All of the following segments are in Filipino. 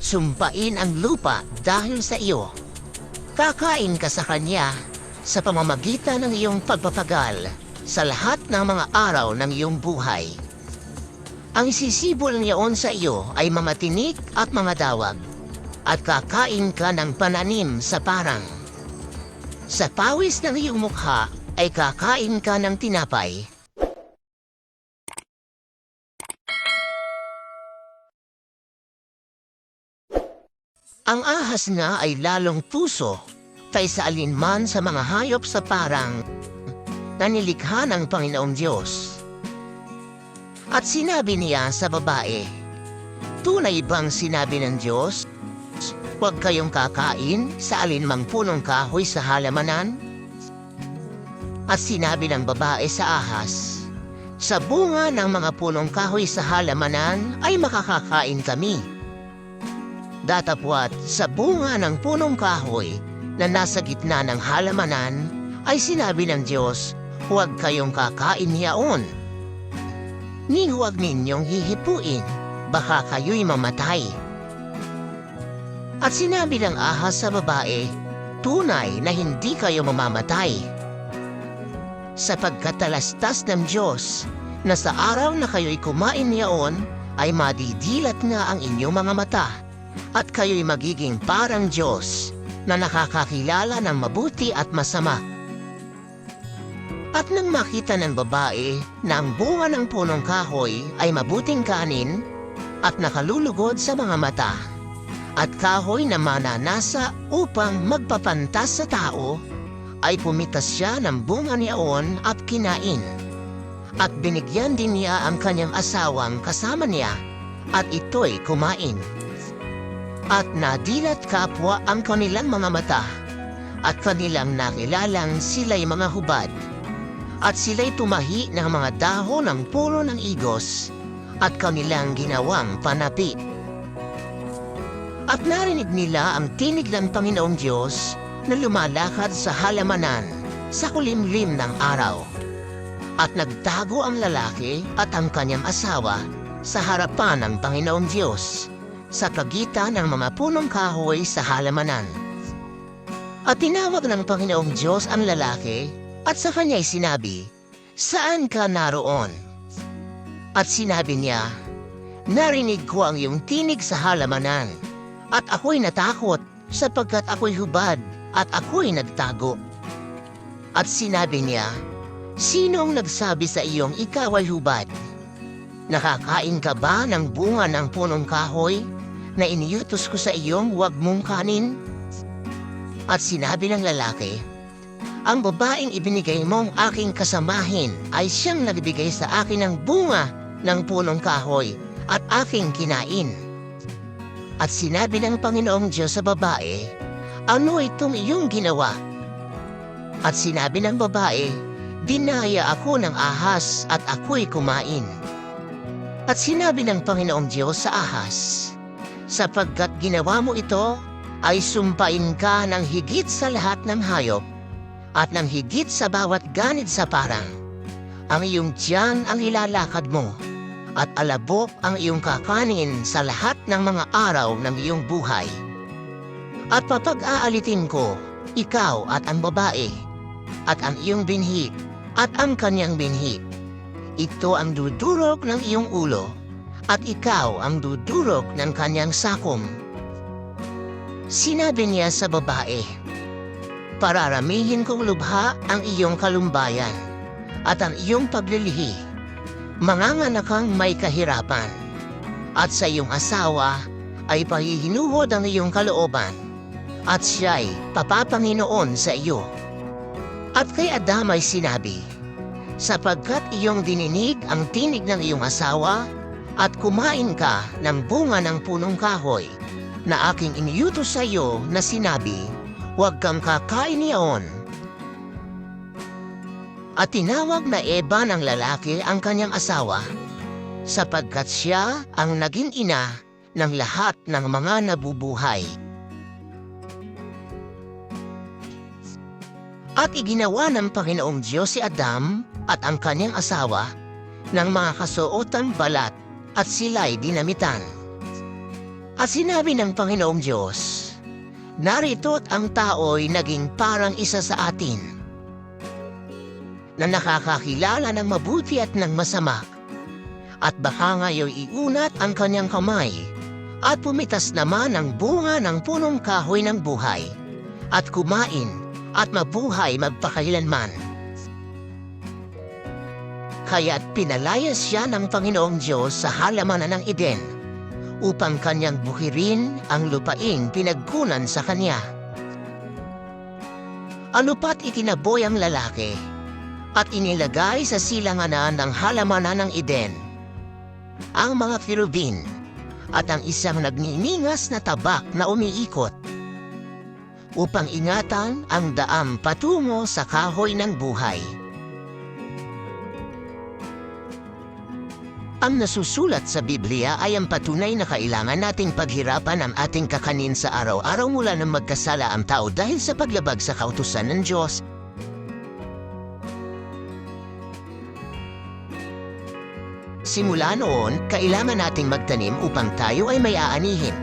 Sumpain ang lupa dahil sa iyo. Kakain ka sa kanya sa pamamagitan ng iyong pagpapagal sa lahat ng mga araw ng iyong buhay. Ang sisibol niyaon sa iyo ay mga tinik at mga dawag at kakain ka ng pananim sa parang. Sa pawis ng iyong mukha ay kakain ka ng tinapay. Ang ahas nga ay lalong puso kaysa alinman sa mga hayop sa parang na nilikha ng Panginoong Diyos. At sinabi niya sa babae, Tunay bang sinabi ng Diyos? Huwag kayong kakain sa alinmang punong kahoy sa halamanan? At sinabi ng babae sa ahas, Sa bunga ng mga punong kahoy sa halamanan ay makakakain kami. Datapwat sa bunga ng punong kahoy na nasa gitna ng halamanan ay sinabi ng Diyos, huwag kayong kakain yaon. Ni huwag ninyong hihipuin, baka kayo'y mamatay. At sinabi ng ahas sa babae, tunay na hindi kayo mamamatay. Sapagkat talastas ng Diyos na sa araw na kayo'y kumain yaon ay madidilat nga ang inyong mga mata at kayo'y magiging parang Diyos na nakakakilala ng mabuti at masama. At nang makita ng babae na ang bunga ng punong kahoy ay mabuting kanin at nakalulugod sa mga mata, at kahoy na mananasa upang magpapantas sa tao, ay pumitas siya ng bunga niyaon at kinain. At binigyan din niya ang kanyang asawang kasama niya, at ito'y kumain at nadilat kapwa ang kanilang mga mata at kanilang nakilalang sila'y mga hubad at sila'y tumahi ng mga dahon ng puno ng igos at kanilang ginawang panapi. At narinig nila ang tinig ng Panginoong Diyos na lumalakad sa halamanan sa kulimlim ng araw. At nagtago ang lalaki at ang kanyang asawa sa harapan ng Panginoong Diyos sa pagitan ng mga punong kahoy sa halamanan. At tinawag ng Panginoong Diyos ang lalaki at sa kanya'y sinabi, Saan ka naroon? At sinabi niya, Narinig ko ang iyong tinig sa halamanan at ako'y natakot sapagkat ako'y hubad at ako'y nagtago. At sinabi niya, Sinong nagsabi sa iyong ikaw ay hubad? Nakakain ka ba ng bunga ng punong kahoy na iniutos ko sa iyong huwag mong kanin? At sinabi ng lalaki, Ang babaeng ibinigay mong aking kasamahin ay siyang nagbigay sa akin ng bunga ng punong kahoy at aking kinain. At sinabi ng Panginoong Diyos sa babae, Ano itong iyong ginawa? At sinabi ng babae, Dinaya ako ng ahas at ako'y kumain. At sinabi ng Panginoong Diyos sa ahas, sapagkat ginawa mo ito, ay sumpain ka ng higit sa lahat ng hayop at ng higit sa bawat ganid sa parang. Ang iyong tiyan ang ilalakad mo at alabok ang iyong kakanin sa lahat ng mga araw ng iyong buhay. At papag-aalitin ko, ikaw at ang babae, at ang iyong binhi, at ang kanyang binhi. Ito ang dudurog ng iyong ulo, at ikaw ang dudurog ng kanyang sakom. Sinabi niya sa babae, Pararamihin kong lubha ang iyong kalumbayan at ang iyong paglilihi. Manganganak kang may kahirapan at sa iyong asawa ay pahihinuhod ang iyong kalooban at siya'y papapanginoon sa iyo. At kay Adam ay sinabi, sapagkat iyong dininig ang tinig ng iyong asawa at kumain ka ng bunga ng punong kahoy na aking iniutos sa iyo na sinabi, huwag kang kakain niyaon. At tinawag na Eva ng lalaki ang kanyang asawa, sapagkat siya ang naging ina ng lahat ng mga nabubuhay. At iginawa ng Panginoong Diyos si Adam at ang kanyang asawa ng mga kasuotang balat at sila'y dinamitan. At sinabi ng Panginoong Diyos, Narito't ang tao'y naging parang isa sa atin na nakakakilala ng mabuti at ng masama. At baka ngayon iunat ang kanyang kamay at pumitas naman ang bunga ng punong kahoy ng buhay at kumain at mabuhay magpakailanman. Kaya't pinalayas siya ng Panginoong Diyos sa halamanan ng Eden upang kanyang bukirin ang lupaing pinagkunan sa kanya. Anupat itinaboy ang lalaki at inilagay sa silanganan ng halamanan ng Eden ang mga kirubin at ang isang nagniningas na tabak na umiikot upang ingatan ang daam patungo sa kahoy ng buhay. Ang nasusulat sa Biblia ay ang patunay na kailangan nating paghirapan ang ating kakanin sa araw-araw mula nang magkasala ang tao dahil sa paglabag sa kautusan ng Diyos. Simula noon, kailangan nating magtanim upang tayo ay may aanihin.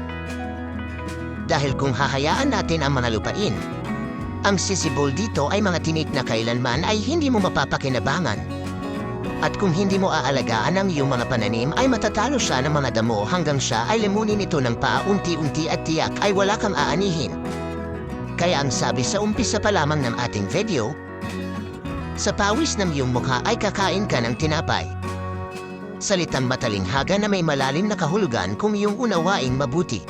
Dahil kung hahayaan natin ang mga lupain, ang sisibol dito ay mga tinik na kailanman ay hindi mo mapapakinabangan. At kung hindi mo aalagaan ang iyong mga pananim ay matatalo siya ng mga damo hanggang siya ay limunin ito ng paunti-unti at tiyak ay wala kang aanihin. Kaya ang sabi sa umpisa pa lamang ng ating video, sa pawis ng iyong mukha ay kakain ka ng tinapay. Salitang matalinghaga na may malalim na kahulugan kung iyong unawaing mabuti.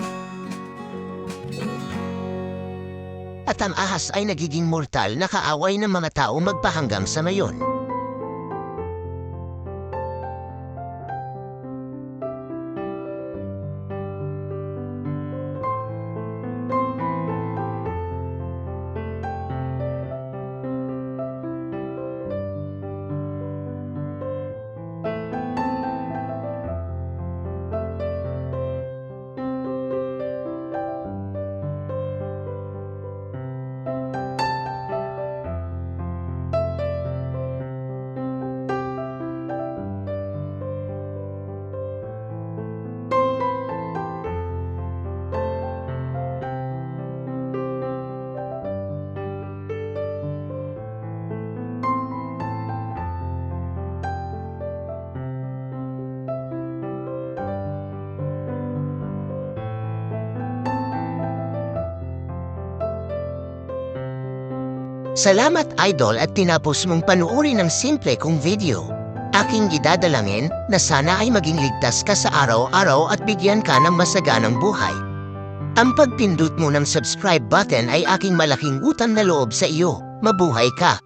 At ang ahas ay nagiging mortal na kaaway ng mga tao magpahanggang sa ngayon. Salamat idol at tinapos mong panuuri ng simple kong video. Aking idadalangin na sana ay maging ligtas ka sa araw-araw at bigyan ka ng masaganang buhay. Ang pagpindot mo ng subscribe button ay aking malaking utang na loob sa iyo. Mabuhay ka!